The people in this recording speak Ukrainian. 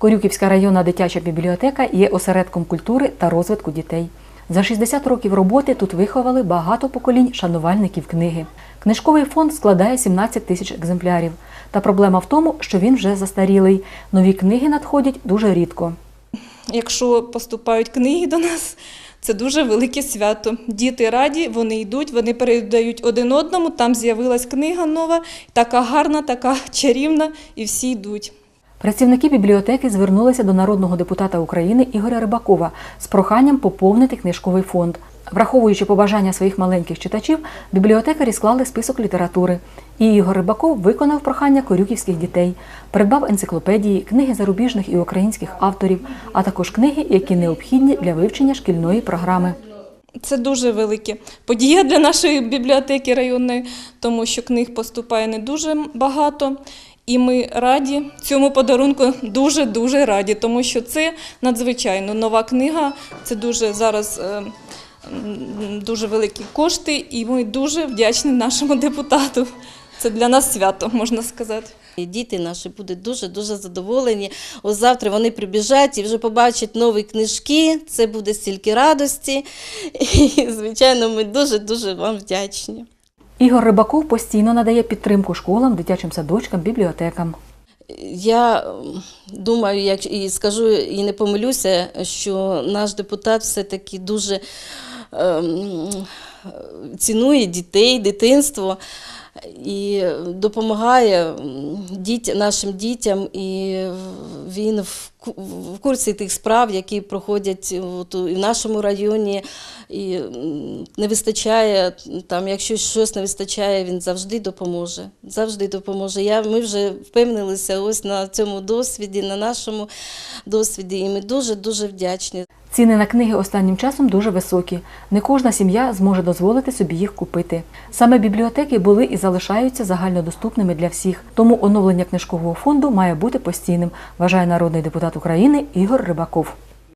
Корюківська районна дитяча бібліотека є осередком культури та розвитку дітей. За 60 років роботи тут виховали багато поколінь шанувальників книги. Книжковий фонд складає 17 тисяч екземплярів. Та проблема в тому, що він вже застарілий. Нові книги надходять дуже рідко. Якщо поступають книги до нас, це дуже велике свято. Діти раді, вони йдуть, вони передають один одному. Там з'явилась книга нова, така гарна, така чарівна, і всі йдуть. Працівники бібліотеки звернулися до народного депутата України Ігоря Рибакова з проханням поповнити книжковий фонд. Враховуючи побажання своїх маленьких читачів, бібліотекарі склали список літератури. І Ігор Рибаков виконав прохання корюківських дітей, придбав енциклопедії, книги зарубіжних і українських авторів, а також книги, які необхідні для вивчення шкільної програми. Це дуже велике подія для нашої бібліотеки районної, тому що книг поступає не дуже багато. І ми раді цьому подарунку дуже дуже раді, тому що це надзвичайно нова книга. Це дуже зараз е, дуже великі кошти, і ми дуже вдячні нашому депутату. Це для нас свято, можна сказати. Діти наші будуть дуже-дуже задоволені. Ось завтра вони прибіжать і вже побачать нові книжки. Це буде стільки радості. І, звичайно, ми дуже-дуже вам вдячні. Ігор Рибаков постійно надає підтримку школам, дитячим садочкам, бібліотекам. Я думаю, як і скажу, і не помилюся, що наш депутат все-таки дуже ем, цінує дітей, дитинство і допомагає діть, нашим дітям, і він в курсі тих справ, які проходять от, і в нашому районі, і не вистачає там, якщо щось не вистачає, він завжди допоможе. Завжди допоможе. Я, ми вже впевнилися ось на цьому досвіді, на нашому досвіді, і ми дуже дуже вдячні. Ціни на книги останнім часом дуже високі. Не кожна сім'я зможе дозволити собі їх купити. Саме бібліотеки були і залишаються загальнодоступними для всіх. Тому оновлення книжкового фонду має бути постійним, вважає народний депутат України Ігор Рибаков.